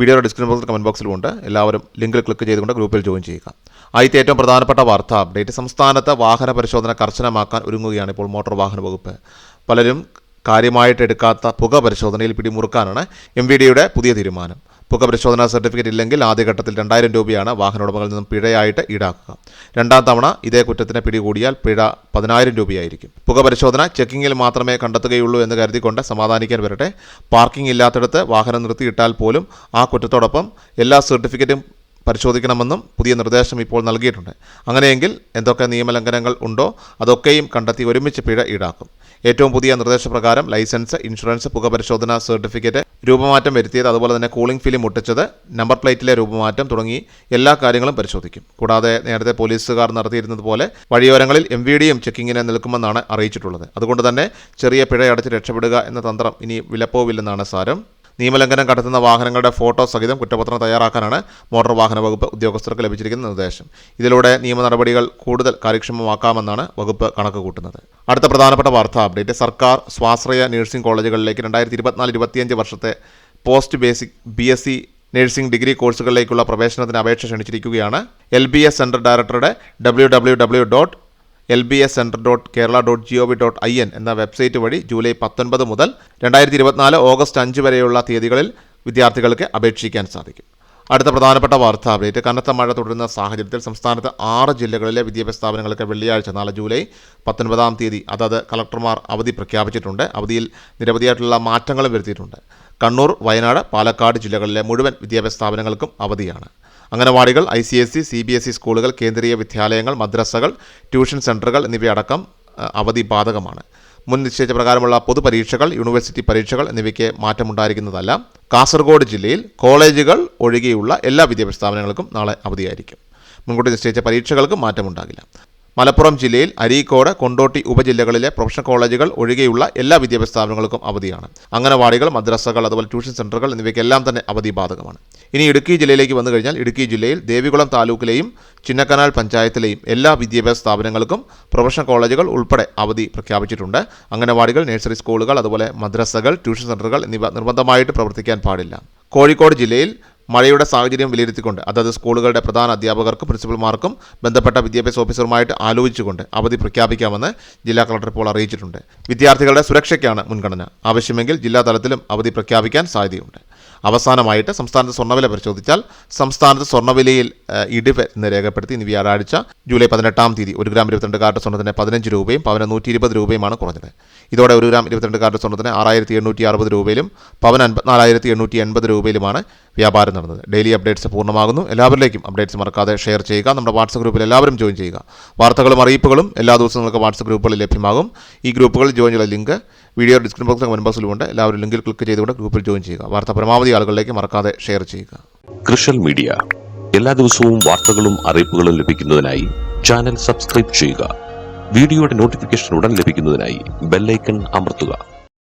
വീഡിയോയുടെ ഡിസ്ക്രിപ്ഷൻ ബോക്സിൽ കമന്റ് ബോക്സിലും ഉണ്ട്. എല്ലാവരും ലിങ്കിൽ ക്ലിക്ക് ചെയ്തുകൊണ്ട് ഗ്രൂപ്പിൽ ജോയിൻ ചെയ്യുക. ആദ്യത്തെ ഏറ്റവും പ്രധാനപ്പെട്ട വാർത്ത അപ്ഡേറ്റ് സംസ്ഥാനത്ത് വാഹന പരിശോധന കർശനമാക്കാൻ ഒരുങ്ങുകയാണ് ഇപ്പോൾ മോട്ടോർ വാഹന വകുപ്പ്. പലരും കാര്യമായിട്ട് എടുക്കാത്ത പുക പരിശോധനയിൽ പിടിമുറുക്കാനാണ് എം വി ഡിയുടെ പുതിയ തീരുമാനം. പുക പരിശോധനാ സർട്ടിഫിക്കറ്റ് ഇല്ലെങ്കിൽ ആദ്യഘട്ടത്തിൽ രണ്ടായിരം രൂപയാണ് വാഹന ഉടമകളിൽ നിന്നും പിഴയായിട്ട് ഈടാക്കുക. രണ്ടാം തവണ ഇതേ കുറ്റത്തിന് പിടികൂടിയാൽ പിഴ പതിനായിരം രൂപയായിരിക്കും. പുക പരിശോധന ചെക്കിങ്ങിൽ മാത്രമേ കണ്ടെത്തുകയുള്ളൂ എന്ന് കരുതിക്കൊണ്ട് സമാധാനിക്കാൻ വരട്ടെ. പാർക്കിംഗ് ഇല്ലാത്തിടത്ത് വാഹനം നിർത്തിയിട്ടാൽ പോലും ആ കുറ്റത്തോടൊപ്പം എല്ലാ സർട്ടിഫിക്കറ്റും പരിശോധിക്കണമെന്നും പുതിയ നിർദ്ദേശം ഇപ്പോൾ നൽകിയിട്ടുണ്ട്. അങ്ങനെയെങ്കിൽ എന്തൊക്കെ നിയമലംഘനങ്ങൾ ഉണ്ടോ അതൊക്കെയും കണ്ടെത്തി ഒരുമിച്ച് പിഴ ഈടാക്കും. ഏറ്റവും പുതിയ നിർദ്ദേശപ്രകാരം ലൈസൻസ് ഇൻഷുറൻസ് പുകപരിശോധന സർട്ടിഫിക്കറ്റ് രൂപമാറ്റം വരുത്തിയത് അതുപോലെ തന്നെ കൂളിംഗ് ഫിലിം ഒട്ടിച്ചത് നമ്പർ പ്ലേറ്റിലെ രൂപമാറ്റം തുടങ്ങി എല്ലാ കാര്യങ്ങളും പരിശോധിക്കും. കൂടാതെ നേരത്തെ പോലീസുകാർ നടത്തിയിരുന്നത് പോലെ വഴിയോരങ്ങളിൽ എം വി ഡിയും ചെക്കിങ്ങിന് നിൽക്കുമെന്നാണ് അറിയിച്ചിട്ടുള്ളത്. അതുകൊണ്ട് തന്നെ ചെറിയ പിഴ അടച്ച് രക്ഷപ്പെടുക എന്ന തന്ത്രം ഇനി വിലപ്പോവില്ലെന്നാണ് സാരം. നിയമലംഘനം കണ്ടെത്തുന്ന വാഹനങ്ങളുടെ ഫോട്ടോ സഹിതം കുറ്റപത്രം തയ്യാറാക്കാനാണ് മോട്ടോർ വാഹന വകുപ്പ് ഉദ്യോഗസ്ഥർക്ക് ലഭിച്ചിരിക്കുന്ന നിർദ്ദേശം. ഇതിലൂടെ നിയമ നടപടികൾ കൂടുതൽ കാര്യക്ഷമമാക്കാമെന്നാണ് വകുപ്പ് കണക്ക് കൂട്ടുന്നത്. അടുത്ത പ്രധാനപ്പെട്ട വാർത്താ അപ്ഡേറ്റ്. സർക്കാർ സ്വാശ്രയ നഴ്സിംഗ് കോളേജുകളിലേക്ക് രണ്ടായിരത്തി ഇരുപത്തിനാല് ഇരുപത്തിയഞ്ച് വർഷത്തെ post basic B S C nursing degree കോഴ്സുകളിലേക്കുള്ള പ്രവേശനത്തിന് അപേക്ഷ ക്ഷണിച്ചിരിക്കുകയാണ് എൽ ബി എസ് സെൻട്രൽ ഡയറക്ടറുടെ W W W dot L B S center dot Kerala dot G O V dot I N എന്ന വെബ്സൈറ്റ് വഴി ജൂലൈ പത്തൊൻപത് മുതൽ രണ്ടായിരത്തി ഇരുപത്തിനാല് ഓഗസ്റ്റ് അഞ്ച് വരെയുള്ള തീയതികളിൽ വിദ്യാർത്ഥികൾക്ക് അപേക്ഷിക്കാൻ സാധിക്കും. അടുത്ത പ്രധാനപ്പെട്ട വാർത്താ അപ്ഡേറ്റ് കനത്ത മഴ തുടരുന്ന സാഹചര്യത്തിൽ സംസ്ഥാനത്ത് ആറ് ജില്ലകളിലെ വിദ്യാഭ്യാസ സ്ഥാപനങ്ങൾക്ക് വെള്ളിയാഴ്ച നാളെ ജൂലൈ പത്തൊൻപതാം തീയതി അതത് കളക്ടർമാർ അവധി പ്രഖ്യാപിച്ചിട്ടുണ്ട്. അവധിയിൽ നിരവധിയായിട്ടുള്ള മാറ്റങ്ങളും വരുത്തിയിട്ടുണ്ട്. കണ്ണൂർ വയനാട് പാലക്കാട് ജില്ലകളിലെ മുഴുവൻ വിദ്യാഭ്യാസ സ്ഥാപനങ്ങൾക്കും അവധിയാണ്. അംഗനവാടികൾ I C S C C B S E സ്കൂളുകൾ കേന്ദ്രീയ വിദ്യാലയങ്ങൾ മദ്രസകൾ ട്യൂഷൻ സെന്ററുകൾ എന്നിവയടക്കം അവധി ബാധകമാണ് മുൻ നിശ്ചയിച്ച പ്രകാരമുള്ള പൊതുപരീക്ഷകൾ യൂണിവേഴ്സിറ്റി പരീക്ഷകൾ എന്നിവയ്ക്ക് മാറ്റമുണ്ടായിരിക്കുന്നതല്ല. കാസർഗോഡ് ജില്ലയിൽ കോളേജുകൾ ഒഴികെയുള്ള എല്ലാ വിദ്യാഭ്യാസ സ്ഥാപനങ്ങൾക്കും നാളെ അവധിയായിരിക്കും. മുൻകൂട്ടി നിശ്ചയിച്ച പരീക്ഷകൾക്കും മാറ്റമുണ്ടാകില്ല. മലപ്പുറം ജില്ലയിൽ അരീക്കോട് കൊണ്ടോട്ടി ഉപജില്ലകളിലെ പ്രൊഫഷണൽ കോളേജുകൾ ഒഴികെയുള്ള എല്ലാ വിദ്യാഭ്യാസ സ്ഥാപനങ്ങൾക്കും അവധിയാണ്. അംഗനവാടികൾ മദ്രസകൾ അതുപോലെ ട്യൂഷൻ സെന്ററുകൾ എന്നിവയ്ക്കെല്ലാം തന്നെ അവധി ബാധകമാണ് ഇനി ഇടുക്കി ജില്ലയിലേക്ക് വന്നു കഴിഞ്ഞാൽ ഇടുക്കി ജില്ലയിൽ ദേവികുളം താലൂക്കിലെയും ചിന്നക്കനാൽ പഞ്ചായത്തിലെയും എല്ലാ വിദ്യാഭ്യാസ സ്ഥാപനങ്ങൾക്കും പ്രൊഫഷണൽ കോളേജുകൾ ഉൾപ്പെടെ അവധി പ്രഖ്യാപിച്ചിട്ടുണ്ട്. അംഗനവാടികൾ നഴ്സറി സ്കൂളുകൾ അതുപോലെ മദ്രസകൾ ട്യൂഷൻ സെന്ററുകൾ എന്നിവ നിർബന്ധമായിട്ട് പ്രവർത്തിക്കാൻ പാടില്ല. കോഴിക്കോട് ജില്ലയിൽ മഴയുടെ സാഹചര്യം വിലയിരുത്തിക്കൊണ്ട് അതത് സ്കൂളുകളുടെ പ്രധാന അധ്യാപകർക്കും പ്രിൻസിപ്പൽമാർക്കും ബന്ധപ്പെട്ട വിദ്യാഭ്യാസ ഓഫീസറുമായിട്ട് ആലോചിച്ചുകൊണ്ട് അവധി പ്രഖ്യാപിക്കാമെന്ന് ജില്ലാ കളക്ടർ ഇപ്പോൾ അറിയിച്ചിട്ടുണ്ട്. വിദ്യാർത്ഥികളുടെ സുരക്ഷയ്ക്കാണ് മുൻഗണന. ആവശ്യമെങ്കിൽ ജില്ലാ തലത്തിലും അവധി പ്രഖ്യാപിക്കാൻ സാധ്യതയുണ്ട്. അവസാനമായിട്ട് സംസ്ഥാനത്ത് സ്വർണവില പരിശോധിച്ചാൽ സംസ്ഥാനത്ത് സ്വർണവിലയിൽ ഇടിവ് എന്ന് രേഖപ്പെടുത്തി. ഇന്ന് വ്യാഴാഴ്ച ജൂലൈ പതിനെട്ടാം തീയതി ഒരു ഗ്രാം ഇരുപത്തിരണ്ട് കാർട്ട് സ്വർണത്തിന് പതിനഞ്ച് രൂപയും പവന് നൂറ്റി ഇരുപത് രൂപയുമാണ് കുറഞ്ഞത്. ഇതോടെ ഒരു ഗ്രാം ഇരുപത്തിരണ്ട് കാർട്ട് സ്വർണത്തിന് ആറായിരത്തി എണ്ണൂറ്റി അറുപത് രൂപയിലും പവൻ അൻപത്തിനാലായിരത്തി എണ്ണൂറ്റി എൺപത് രൂപയിലുമാണ് വ്യാപാരം നടന്നത്. ഡെയിലി അപ്ഡേറ്റ്സ് പൂർണമാകുന്നു. എല്ലാവരിലേക്കും അപ്ഡേറ്റ്സ് മറക്കാതെ ഷെയർ ചെയ്യുക. നമ്മുടെ വാട്സപ്പ് ഗ്രൂപ്പിൽ എല്ലാവരും ജോയിൻ ചെയ്യുക. വാർത്തകളും അറിയിപ്പുകളും എല്ലാ ദിവസവും നിങ്ങൾക്ക് വാട്സപ്പ് ഗ്രൂപ്പുകളിൽ ലഭ്യമാകും. ഈ ഗ്രൂപ്പുകളിൽ ജോയിൻ ചെയ്യുന്ന ലിങ്ക് വീഡിയോ ഡിസ്ക്രിപ്ഷൻ ബോക്സിൽ കമന്റ് ബോക്സിലുമുണ്ട് എല്ലാവരും ലിങ്കിൽ ക്ലിക്ക് ചെയ്തുകൊണ്ട് ഗ്രൂപ്പിൽ ജോയിൻ ചെയ്യുക. വാർത്ത പരമാവധി ആളുകളിലേക്ക് മറക്കാതെ ഷെയർ ചെയ്യുക. കൃഷൽ മീഡിയ എല്ലാ ദിവസവും വാർത്തകളും അറിയിപ്പുകളും ലഭിക്കുന്നതിനായി ചാനൽ സബ്സ്ക്രൈബ് ചെയ്യുക. വീഡിയോയുടെ നോട്ടിഫിക്കേഷൻ ഉടൻ ലഭിക്കുന്നതിനായി ബെല്ലൈക്കൺ അമർത്തുക.